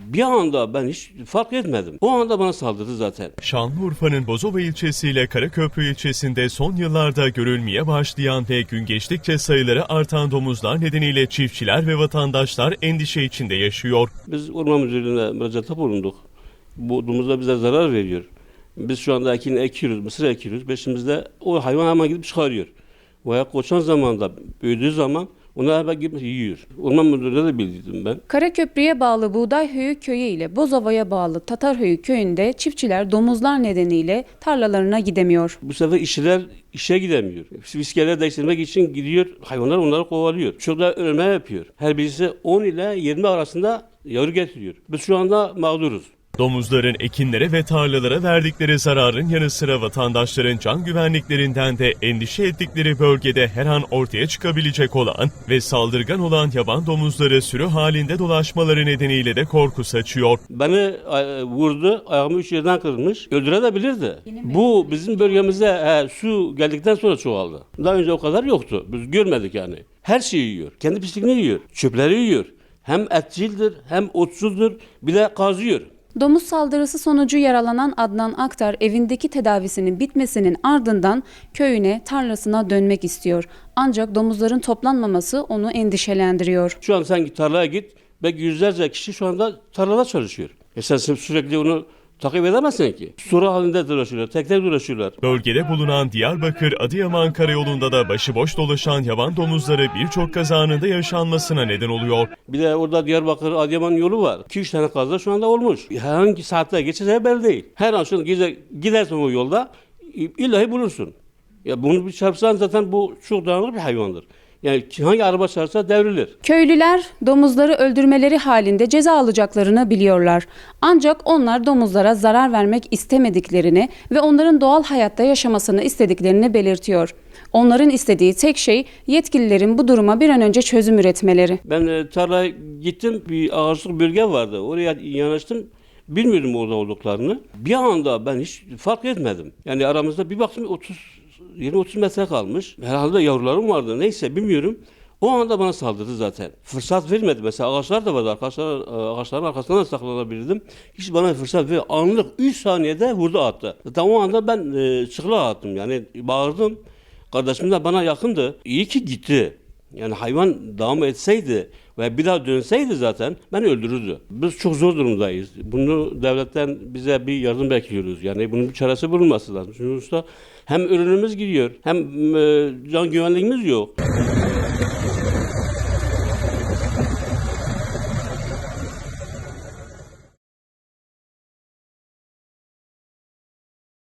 Bir anda ben hiç fark etmedim. O anda bana saldırdı zaten. Şanlıurfa'nın Bozova ilçesiyle Karaköprü ilçesinde son yıllarda görülmeye başlayan ve gün geçtikçe sayıları artan domuzlar nedeniyle çiftçiler ve vatandaşlar endişe içinde yaşıyor. Biz orman müdürlüğüne müracaatta bulunduk. Bu domuzlar bize zarar veriyor. Biz şu anda ekini ekiyoruz, mısır ekiyoruz. Peşimizde o hayvan hemen gidip çıkarıyor. Veya koçan zamanda, büyüdüğü zaman onu hemen gidip yiyor. Orman müdürlüğüne de bildirdim ben. Karaköprü'ye bağlı Buğdayhöyü köyü ile Bozova'ya bağlı Tatarhöyü köyünde çiftçiler domuzlar nedeniyle tarlalarına gidemiyor. Bu sefer işçiler işe gidemiyor. Fiskeler değiştirmek için gidiyor, hayvanlar onları kovalıyor. Çocuklar ölme yapıyor. Her birisi 10 ile 20 arasında yavru getiriyor. Biz şu anda mağduruz. Domuzların ekinlere ve tarlalara verdikleri zararın yanı sıra vatandaşların can güvenliklerinden de endişe ettikleri bölgede her an ortaya çıkabilecek olan ve saldırgan olan yaban domuzları sürü halinde dolaşmaları nedeniyle de korku saçıyor. Beni e, vurdu, ayağımı üç yerden kırmış. Öldürebilirdi. Bu bizim bölgemize he, su geldikten sonra çoğaldı. Daha önce o kadar yoktu. Biz görmedik yani. Her şeyi yiyor. Kendi pisliğini yiyor. Çöpleri yiyor. Hem etçildir hem otsuzdur bir de kazıyor. Domuz saldırısı sonucu yaralanan Adnan Aktar evindeki tedavisinin bitmesinin ardından köyüne, tarlasına dönmek istiyor. Ancak domuzların toplanmaması onu endişelendiriyor. Şu an sen git tarlaya git. Belki yüzlerce kişi şu anda tarlada çalışıyor. E sen sürekli onu takip edemezsin ki. Soru halinde dolaşıyorlar, tek tek dolaşıyorlar. Bölgede bulunan Diyarbakır-Adıyaman karayolunda da başıboş dolaşan yaban domuzları birçok kazanında yaşanmasına neden oluyor. Bir de orada Diyarbakır Adıyaman yolu var. 2-3 tane kaza şu anda olmuş. Hangi saatte geçeceği belli değil. Her an şu gize- gidersen o yolda illahi bulursun. Ya bunu bir çarpsan zaten bu çok dayanıklı bir hayvandır. Yani hangi araba çarpsa devrilir. Köylüler domuzları öldürmeleri halinde ceza alacaklarını biliyorlar. Ancak onlar domuzlara zarar vermek istemediklerini ve onların doğal hayatta yaşamasını istediklerini belirtiyor. Onların istediği tek şey yetkililerin bu duruma bir an önce çözüm üretmeleri. Ben e, tarlaya gittim bir ağaçlık bölge vardı. Oraya yanaştım. Bilmiyordum orada olduklarını. Bir anda ben hiç fark etmedim. Yani aramızda bir baktım 30 20-30 metre kalmış. Herhalde yavrularım vardı. Neyse bilmiyorum. O anda bana saldırdı zaten. Fırsat vermedi. Mesela ağaçlar da vardı. Ağaçlar, ağaçların arkasından da saklanabilirdim. Hiç bana fırsat vermedi. Anlık 3 saniyede vurdu attı. Zaten o anda ben e, attım. Yani bağırdım. Kardeşim de bana yakındı. İyi ki gitti. Yani hayvan devam etseydi ve bir daha dönseydi zaten beni öldürürdü. Biz çok zor durumdayız. Bunu devletten bize bir yardım bekliyoruz. Yani bunun bir çaresi bulunması lazım. Çünkü usta hem ürünümüz gidiyor hem e, can güvenliğimiz yok.